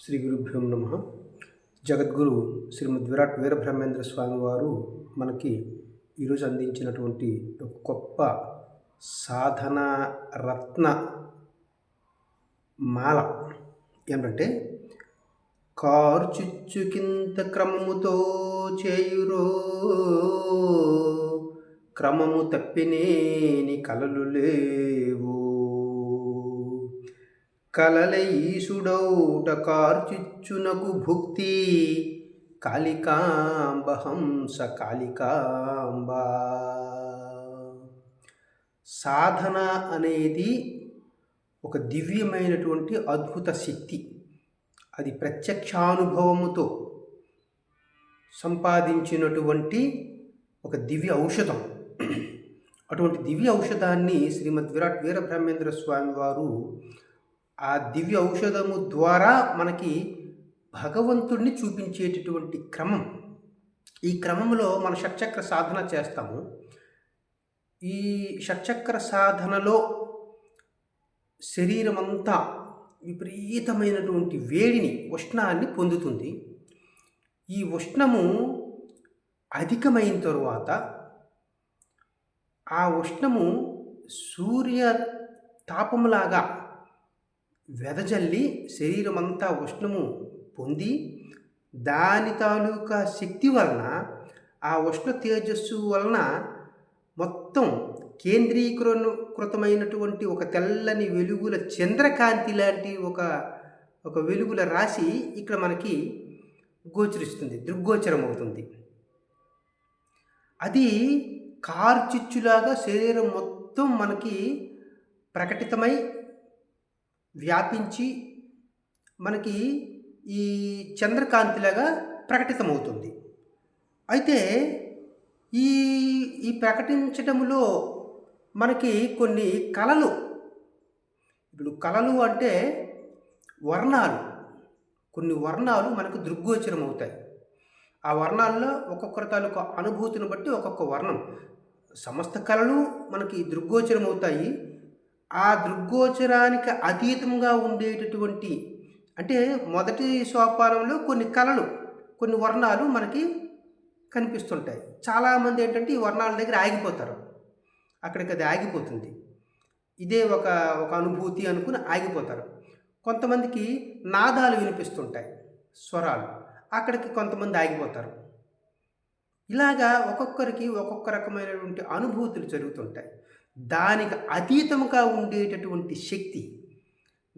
శ్రీ గురుభ్యం నమ. జగద్గురు శ్రీమద్ విరాట్ వీరబ్రహ్మేంద్ర స్వామి వారు మనకి ఈరోజు అందించినటువంటి ఒక గొప్ప సాధన రత్న మాల ఏమిటంటే కార్చుచ్చుకింత క్రమముతో చేయురో క్రమము తప్పినేని కలలు లేవు. కలల ఈశుడౌట కార్చిచ్చునకు భుక్తి. కాళికాంబహంస కాళికాంబ. సాధన అనేది ఒక దివ్యమైనటువంటి అద్భుత శక్తి. అది ప్రత్యక్షానుభవముతో సంపాదించినటువంటి ఒక దివ్య ఔషధం. అటువంటి దివ్య ఔషధాన్ని శ్రీమద్ విరాట్ వీరబ్రహ్మేంద్ర స్వామి వారు ఆ దివ్య ఔషధము ద్వారా మనకి భగవంతుడిని చూపించేటటువంటి క్రమం. ఈ క్రమంలో మన షట్చక్ర సాధన చేస్తాము. ఈ షట్చక్ర సాధనలో శరీరం అంతా విపరీతమైనటువంటి వేడిని ఉష్ణాన్ని పొందుతుంది. ఈ ఉష్ణము అధికమైన తరువాత ఆ ఉష్ణము సూర్య తాపములాగా వెదజల్లి శరీరం అంతా ఉష్ణము పొంది దాని తాలూకా శక్తి వలన ఆ ఉష్ణ తేజస్సు వలన మొత్తం కేంద్రీకృతమైనటువంటి ఒక తెల్లని వెలుగుల చంద్రకాంతి లాంటి ఒక ఒక వెలుగుల రాశి ఇక్కడ మనకి గోచరిస్తుంది దృగ్గోచరం అవుతుంది అది కార్చిచ్చులాగా శరీరం మొత్తం మనకి ప్రకటితమై వ్యాపించి మనకి ఈ చంద్రకాంతిలాగా ప్రకటితమవుతుంది. అయితే ఈ ఈ ప్రకటించడంలో మనకి కొన్ని కళలు. ఇప్పుడు కళలు అంటే వర్ణాలు. కొన్ని వర్ణాలు మనకు దృగ్గోచరం అవుతాయి ఆ వర్ణాల్లో ఒక్కొక్కరి తాలూకు అనుభూతిని బట్టి ఒక్కొక్క వర్ణం. సమస్త కళలు మనకి దృగ్గోచరం అవుతాయి ఆ దృగ్గోచరానికి అతీతంగా ఉండేటటువంటి అంటే మొదటి సోపానంలో కొన్ని కళలు కొన్ని వర్ణాలు మనకి కనిపిస్తుంటాయి. చాలామంది ఏంటంటే ఈ వర్ణాల దగ్గర ఆగిపోతారు. అక్కడికి అది ఆగిపోతుంది. ఇదే ఒక ఒక అనుభూతి అనుకుని ఆగిపోతారు. కొంతమందికి నాదాలు వినిపిస్తుంటాయి స్వరాలు. అక్కడికి కొంతమంది ఆగిపోతారు. ఇలాగా ఒక్కొక్కరికి ఒక్కొక్క రకమైనటువంటి అనుభూతులు జరుగుతుంటాయి. దానికి అతీతముగా ఉండేటటువంటి శక్తి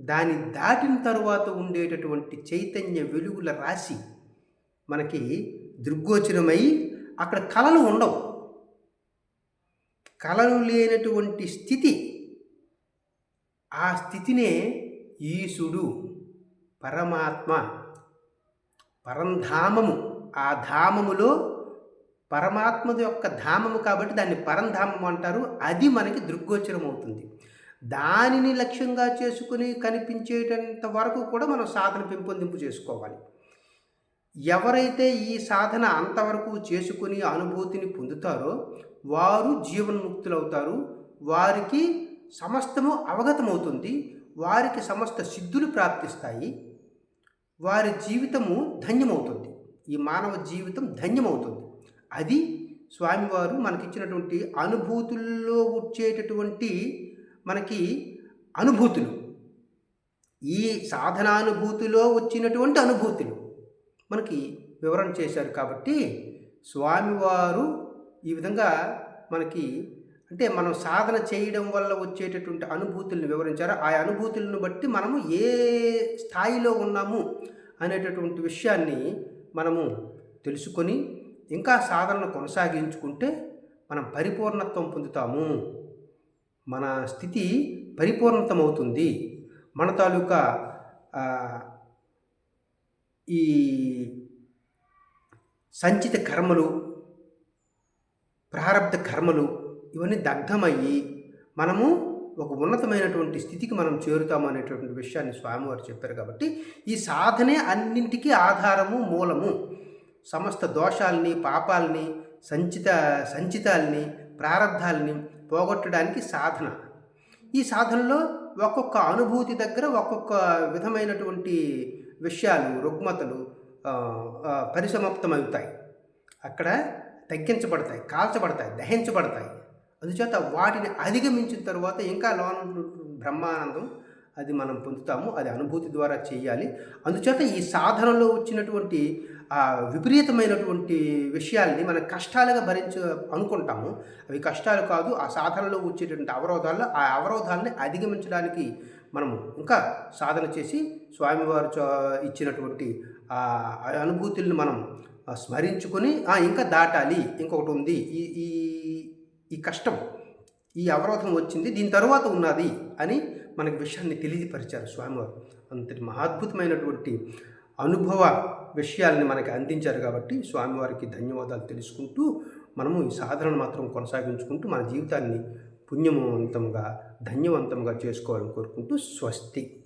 దాని దాటిన తరువాత ఉండేటటువంటి చైతన్య వెలుగుల రాశి మనకి దృగ్గోచరమై అక్కడ కళలు ఉండవు. కళలు లేనటువంటి స్థితి ఆ స్థితినే ఈశుడు పరమాత్మ పరంధామము ఆ ధామములో పరమాత్మది యొక్క ధామము కాబట్టి దాన్ని పరంధామము అంటారు. అది మనకి దృగ్గోచరం అవుతుంది. దానిని లక్ష్యంగా చేసుకుని కనిపించేటంత వరకు కూడా మనం సాధన పెంపొందింపు చేసుకోవాలి. ఎవరైతే ఈ సాధన అంతవరకు చేసుకుని అనుభూతిని పొందుతారో వారు జీవన్ముక్తులవుతారు. వారికి సమస్తము అవగతమవుతుంది. వారికి సమస్త సిద్ధులు ప్రాప్తిస్తాయి. వారి జీవితము ధన్యమవుతుంది. ఈ మానవ జీవితం ధన్యమవుతుంది. అది స్వామివారు మనకిచ్చినటువంటి అనుభూతుల్లో వచ్చేటటువంటి మనకి అనుభూతులు. ఈ సాధనానుభూతిలో వచ్చినటువంటి అనుభూతులు. మనకి వివరణ చేశారు కాబట్టి స్వామివారు ఈ విధంగా మనకి అంటే మనం సాధన చేయడం వల్ల వచ్చేటటువంటి అనుభూతులను వివరించారు. ఆ అనుభూతులను బట్టి మనము ఏ స్థాయిలో ఉన్నాము అనేటటువంటి విషయాన్ని మనము తెలుసుకొని ఇంకా సాధనను కొనసాగించుకుంటే మనం పరిపూర్ణత్వం పొందుతాము. మన స్థితి పరిపూర్ణతమవుతుంది. మన తాలూకా ఈ సంచిత కర్మలు ప్రారంధ కర్మలు ఇవన్నీ దగ్ధమయ్యి మనము ఒక ఉన్నతమైనటువంటి స్థితికి మనం చేరుతాము అనేటువంటి విషయాన్ని స్వామివారు చెప్పారు కాబట్టి ఈ సాధనే అన్నింటికీ ఆధారము మూలము. సమస్త దోషాలని పాపాలని సంచిత సంచితాలని ప్రారంధాలని పోగొట్టడానికి సాధన. ఈ సాధనలో ఒక్కొక్క అనుభూతి దగ్గర ఒక్కొక్క విధమైనటువంటి విషయాలు రుగ్మతలు పరిసమాప్తమవుతాయి. అక్కడ తగ్గించబడతాయి కాల్చబడతాయి దహించబడతాయి. అందుచేత వాటిని అధిగమించిన తర్వాత ఇంకా లోన బ్రహ్మానందం అది మనం పొందుతాము అది అనుభూతి ద్వారా చేయాలి. అందుచేత ఈ సాధనలో వచ్చినటువంటి విపరీతమైనటువంటి విషయాల్ని మనం కష్టాలుగా భరించ అనుకుంటాము. అవి కష్టాలు కాదు ఆ సాధనలో వచ్చేటువంటి అవరోధాలు ఆ అవరోధాలని అధిగమించడానికి మనము ఇంకా సాధన చేసి స్వామివారు ఇచ్చినటువంటి ఆ అనుభూతుల్ని మనం స్మరించుకొని "ఆ, ఇంకా దాటాలి. ఇంకొకటి ఉంది ఈ ఈ ఈ కష్టం ఈ అవరోధం వచ్చింది దీని తర్వాత ఉన్నది అని మనకి విషయాన్ని తెలియపరిచారు స్వామివారు. అంతటి మహాద్భుతమైనటువంటి అనుభవ విషయాల్ని మనకి అందించారు కాబట్టి స్వామివారికి ధన్యవాదాలు తెలుసుకుంటూ మనము ఈ సాధనను మాత్రం కొనసాగించుకుంటూ మన జీవితాన్ని పుణ్యవంతంగా ధన్యవంతంగా చేసుకోవాలని కోరుకుంటూ స్వస్తి.